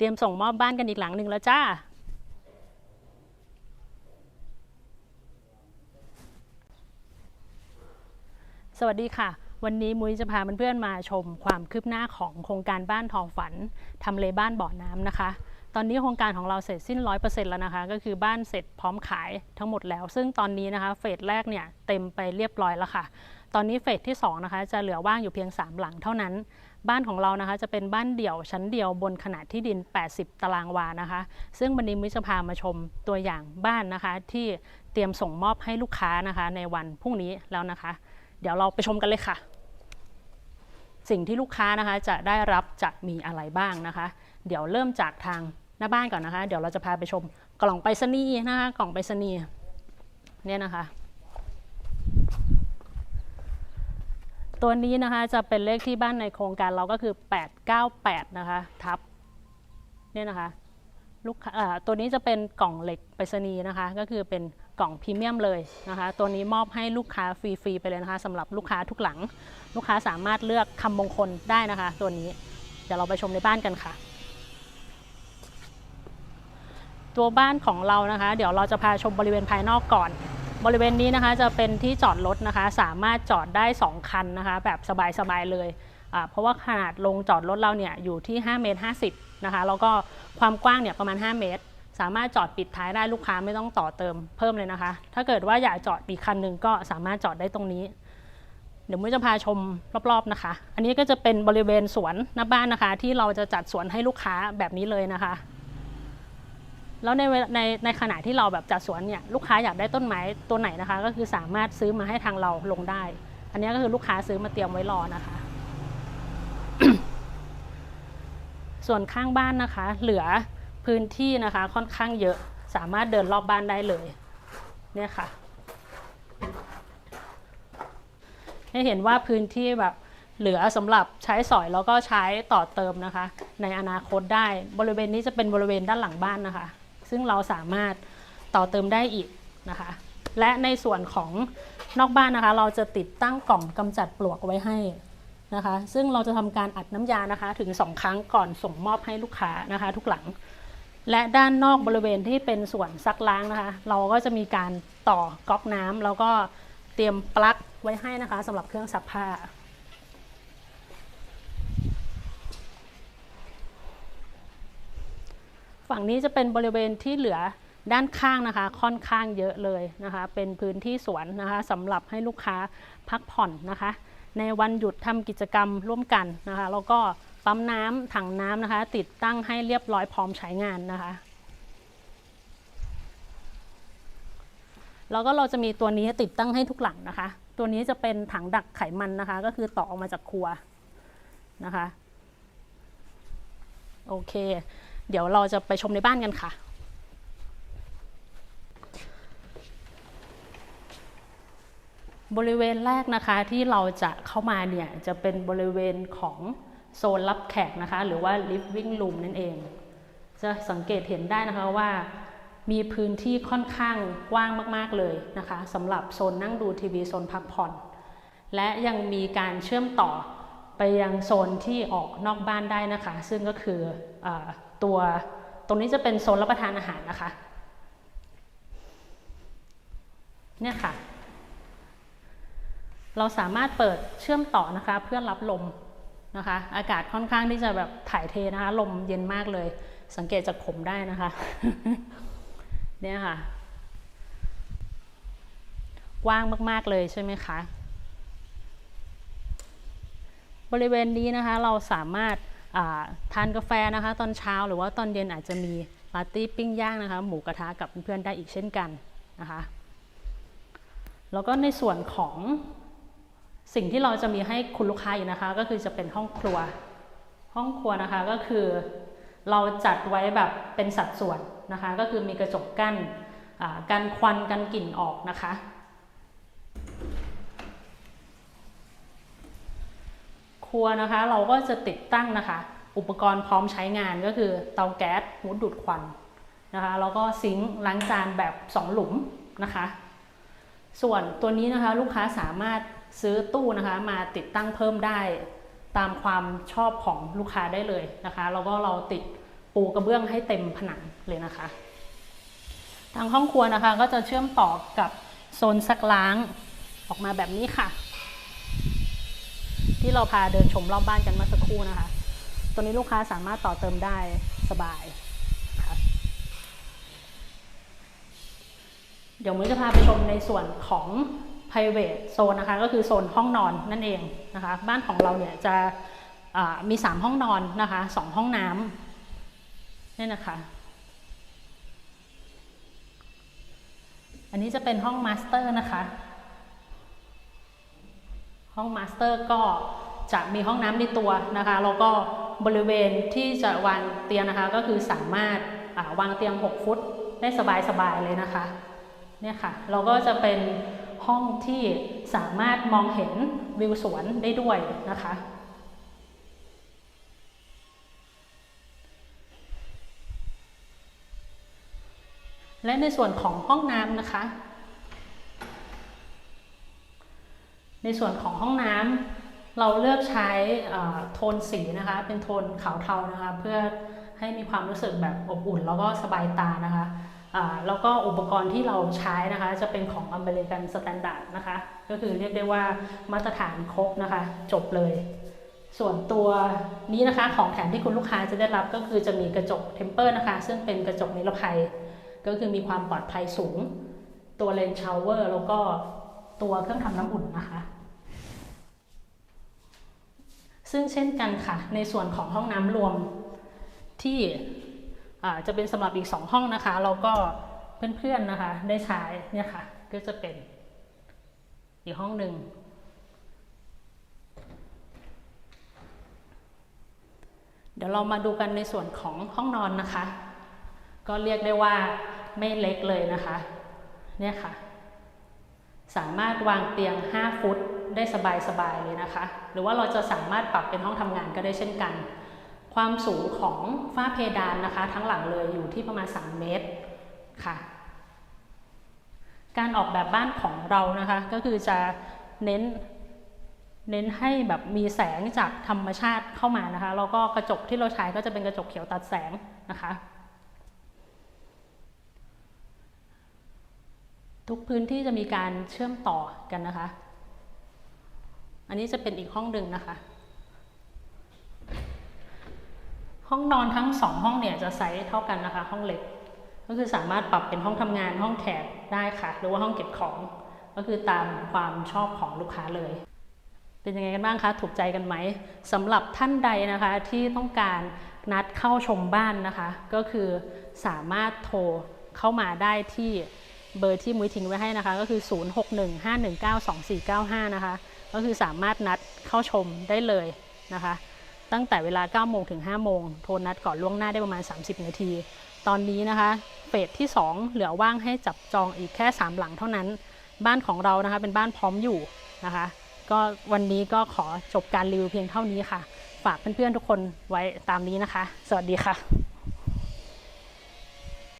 เตรียมส่งมอบบ้านกันอีกหลังหนึ่งแล้วจ้าสวัสดีค่ะ วันนี้มุ้ยจะพาเพื่อนๆมาชมความคืบหน้าของโครงการบ้านทองฝันทำเลบ้านบ่อน้ำนะคะ ตอนนี้โครงการของเราเสร็จสิ้น 100%แล้วนะคะ ก็คือบ้านเสร็จพร้อมขายทั้งหมดแล้ว ซึ่งตอนนี้นะคะเฟสแรกเนี่ยเต็มไปเรียบร้อยแล้วค่ะ ตอนนี้เฟสที่2นะคะจะเหลือว่างอยู่เพียง 3 หลังเท่านั้น บ้านของเรานะคะจะเป็นบ้านเดี่ยวชั้นเดียวบนขนาดที่ดิน 80 ตารางวานะคะ ซึ่งวันนี้มุ้ยจะพามาชมตัวอย่างบ้านนะคะ ที่เตรียมส่งมอบให้ลูกค้านะคะ ในวันพรุ่งนี้แล้วนะคะ เดี๋ยวเราไปชมกันเลยค่ะ สิ่งที่ลูกค้านะคะจะได้รับจะมีอะไรบ้างนะคะ เดี๋ยวเริ่มจากทางหน้าบ้านก่อนนะคะ เดี๋ยวเราจะพาไปชมกล่องไปรษณีย์นะคะ กล่องไปรษณีย์เนี่ยนะคะ ตัวนี้นะคะจะเป็นเลขที่บ้านในโครงการเราก็คือ 898 นะคะทับเนี่ยนะคะลูกค้าอ่าตัวนี้จะเป็นกล่องเหล็กไปรษณีย์นะคะ ก็คือเป็นกล่องพรีเมียมเลยนะคะ ตัวนี้มอบให้ลูกค้าฟรีๆไปเลยนะคะสำหรับลูกค้าทุกหลัง ลูกค้าสามารถเลือกคำมงคลได้นะคะ ตัวนี้เดี๋ยวเราไปชมในบ้านกันค่ะ ตัวบ้านของเรานะคะ เดี๋ยวเราจะพาชมบริเวณภายนอกก่อน บริเวณนี้นะคะจะเป็นที่จอดรถนะคะ สามารถจอดได้ 2 คันนะคะ แบบสบายๆเลยอ่าเพราะว่าขนาดลงจอดรถเราเนี่ยอยู่ที่5เมตร50นะคะแล้วก็ความกว้างเนี่ยประมาณ 5 เมตร สามารถจอดปิดท้ายได้ลูกค้าไม่ต้องต่อเติมเพิ่มเลยนะคะ ถ้าเกิดว่าอยากจอดอีกคันหนึ่งก็สามารถจอดได้ตรงนี้ เดี๋ยวมุ้ยจะพาชมรอบๆนะคะ อันนี้ก็จะเป็นบริเวณสวนหน้าบ้านนะคะ ที่เราจะจัดสวนให้ลูกค้าแบบนี้เลยนะคะ แล้วในในในขณะที่เราแบบจัดสวนเนี่ยลูกค้าอยากได้ต้นไม้ตัวไหนนะคะ ก็คือสามารถซื้อมาให้ทางเราลงได้ อันนี้ก็คือลูกค้าซื้อมาเตรียมไว้รอนะคะ ส่วนข้างบ้านนะคะ เหลือพื้นที่นะคะ ค่อนข้างเยอะสามารถเดินรอบบ้านได้เลยเนี่ยค่ะ ให้เห็นว่าพื้นที่แบบเหลือสำหรับใช้สอยแล้วก็ใช้ต่อเติมนะคะ ในอนาคตได้บริเวณนี้จะเป็นบริเวณด้านหลังบ้านนะคะ ซึ่งเราสามารถต่อเติมได้อีกนะคะ และในส่วนของนอกบ้านนะคะ เราจะติดตั้งกล่องกำจัดปลวกไว้ให้นะคะ ซึ่งเราจะทำการอัดน้ำยานะคะ ถึง 2 ครั้งก่อนส่งมอบให้ลูกค้านะคะ ทุกหลัง และด้านนอกบริเวณที่เป็นส่วนซักล้างนะคะ เราก็จะมีการต่อก๊อกน้ำแล้วก็เตรียมปลั๊กไว้ให้นะคะสำหรับเครื่องซักผ้า ฝั่งนี้จะเป็นบริเวณที่เหลือด้านข้างนะคะค่อนข้างเยอะเลยนะคะ เป็นพื้นที่สวนนะคะสำหรับให้ลูกค้าพักผ่อนนะคะ ในวันหยุดทำกิจกรรมร่วมกันนะคะ แล้วก็ปั๊มน้ำถังน้ำนะคะ ติดตั้งให้เรียบร้อยพร้อมใช้งานนะคะแล้วก็เราจะมีตัวนี้ติดตั้งให้ทุกหลังนะคะ ตัวนี้จะเป็นถังดักไขมันนะคะ ก็คือต่อออกมาจากครัวนะคะ โอเค เดี๋ยวเราจะไปชมในบ้านกันค่ะ บริเวณแรกนะคะที่เราจะเข้ามาเนี่ยจะเป็นบริเวณของโซนรับแขกนะคะ หรือว่า living room นั่นเอง จะสังเกตเห็นได้นะคะว่ามีพื้นที่ค่อนข้างกว้างมาก ๆ เลยนะคะสำหรับโซนนั่งดูทีวีโซนพักผ่อน และยังมีการเชื่อมต่อ ไปยังโซนที่ออกนอกบ้านได้นะคะ ซึ่งก็คือออตัวตรงนี้จะเป็นโซนรับประทานอาหารนะคะเนี่ยค่ะ เราสามารถเปิดเชื่อมต่อนะคะเพื่อรับลมนะคะ อากาศค่อนข้างที่จะแบบถ่ายเทนะคะ ลมเย็นมากเลย สังเกตจากผมได้นะคะ เนี่ยค่ะ กว้างมาก ๆ เลยใช่ไหมคะ บริเวณนี้นะคะเราสามารถทานกาแฟนะคะ ตอนเช้าหรือว่าตอนเย็นอาจจะมีปาร์ตี้ปิ้งย่างนะคะ หมูกระทะกับเพื่อนๆได้อีกเช่นกันนะคะแล้วก็ในส่วนของสิ่งที่เราจะมีให้คุณลูกค้าอีกนะคะ ก็คือจะเป็นห้องครัว ห้องครัวนะคะก็คือเราจัดไว้แบบเป็นสัดส่วนนะคะ ก็คือมีกระจกกั้นกันควันกันกลิ่นออกนะคะ ครัวนะคะ เราก็จะติดตั้งนะคะ อุปกรณ์พร้อมใช้งานก็คือเตาแก๊สมุดดูดควันนะคะแล้วก็ซิงค์ล้างจานแบบ 2 หลุมนะคะ ส่วนตัวนี้นะคะลูกค้าสามารถซื้อตู้นะคะมาติดตั้งเพิ่มได้ตามความชอบของลูกค้าได้เลยนะคะแล้วก็เราติดปูกระเบื้องให้เต็มผนังเลยนะคะ ทางห้องครัวนะคะก็จะเชื่อมต่อกับโซนซักล้างออกมาแบบนี้ค่ะ ที่เราพาเดินชมรอบบ้านกันเมื่อสักครู่นะคะ ตัวนี้ลูกค้าสามารถต่อเติมได้สบายค่ะเดี๋ยวมุ้ยจะพาไปชมในส่วนของ private zone นะคะ ก็คือโซนห้องนอนนั่นเองนะคะ บ้านของเราเนี่ยจะอ่ามี 3 ห้องนอนนะคะ2ห้องน้ำนี่นะคะ อันนี้จะเป็นห้องมาสเตอร์นะคะ ห้องมาสเตอร์ก็จะมีห้องน้ำในตัวนะคะ แล้วก็บริเวณที่จะวางเตียงนะคะ ก็คือสามารถาวางเตียง 6 ฟุตได้สบายๆเลยนะคะเนี่ยค่ะ เราก็จะเป็นห้องที่สามารถมองเห็นวิวสวนได้ด้วยนะคะ และในส่วนของห้องน้ำนะคะ ในส่วนของห้องน้ำเราเลือกใช้โทนสีนะคะ เป็นโทนขาวเทานะคะ เพื่อให้มีความรู้สึกแบบอบอุ่นแล้วก็สบายตานะคะแล้วก็อุปกรณ์ที่เราใช้นะคะ จะเป็นของอเมริกันสแตนดาร์ดนะคะ ก็คือเรียกได้ว่ามาตรฐานครบนะคะ จบเลย ส่วนตัวนี้นะคะของแถมที่คุณลูกค้าจะได้รับก็คือจะมีกระจกเทมเปอร์นะคะ ซึ่งเป็นกระจกนิรภัย ก็คือมีความปลอดภัยสูง ตัวเลนชาวเวอร์แล้วก็ ตัวเครื่องทำน้ำอุ่นนะคะ ซึ่งเช่นกันค่ะ ในส่วนของห้องน้ำรวมที่จะเป็นสำหรับอีก 2 ห้องนะคะแล้วก็เพื่อนๆนะคะ ได้ใช้เนี่ยค่ะ ก็จะเป็นอีกห้องหนึ่งเดี๋ยวเรามาดูกันในส่วนของห้องนอนนะคะ ก็เรียกได้ว่าไม่เล็กเลยนะคะ เนี่ยค่ะ สามารถวางเตียง 5 ฟุตได้สบายๆเลยนะคะ หรือว่าเราจะสามารถปรับเป็นห้องทำงานก็ได้เช่นกัน ความสูงของฝ้าเพดานนะคะ ทั้งหลังเลยอยู่ที่ประมาณ 3 เมตรค่ะ การออกแบบบ้านของเรานะคะ ก็คือจะเน้นเน้นให้แบบมีแสงจากธรรมชาติเข้ามานะคะ แล้วก็กระจกที่เราใช้ก็จะเป็นกระจกเขียวตัดแสงนะคะ ทุกพื้นที่จะมีการเชื่อมต่อกันนะคะ อันนี้จะเป็นอีกห้องหนึ่งนะคะ ห้องนอนทั้งสองห้องเนี่ยจะไซส์เท่ากันนะคะ ห้องเล็ก ก็คือสามารถปรับเป็นห้องทำงานห้องแขกได้ค่ะ หรือว่าห้องเก็บของ ก็คือตามความชอบของลูกค้าเลย เป็นยังไงกันบ้างคะ ถูกใจกันไหมสำหรับท่านใดนะคะที่ต้องการนัดเข้าชมบ้านนะคะ ก็คือสามารถโทรเข้ามาได้ที่ เบอร์ที่มุ้ยทิ้งไว้ให้นะคะก็คือ 0615192495 นะคะ ก็คือสามารถนัดเข้าชมได้เลยนะคะ ตั้งแต่เวลา 9 โมงถึง 5 โมง โทรนัดก่อนล่วงหน้าได้ประมาณ 30 นาที ตอนนี้นะคะเฟสที่ 2 เหลือว่างให้จับจองอีกแค่ 3 หลังเท่านั้น บ้านของเรานะคะเป็นบ้านพร้อมอยู่นะคะ ก็วันนี้ก็ขอจบการรีวิวเพียงเท่านี้ค่ะ ฝากเพื่อนๆทุกคนไว้ตามนี้นะคะ สวัสดีค่ะ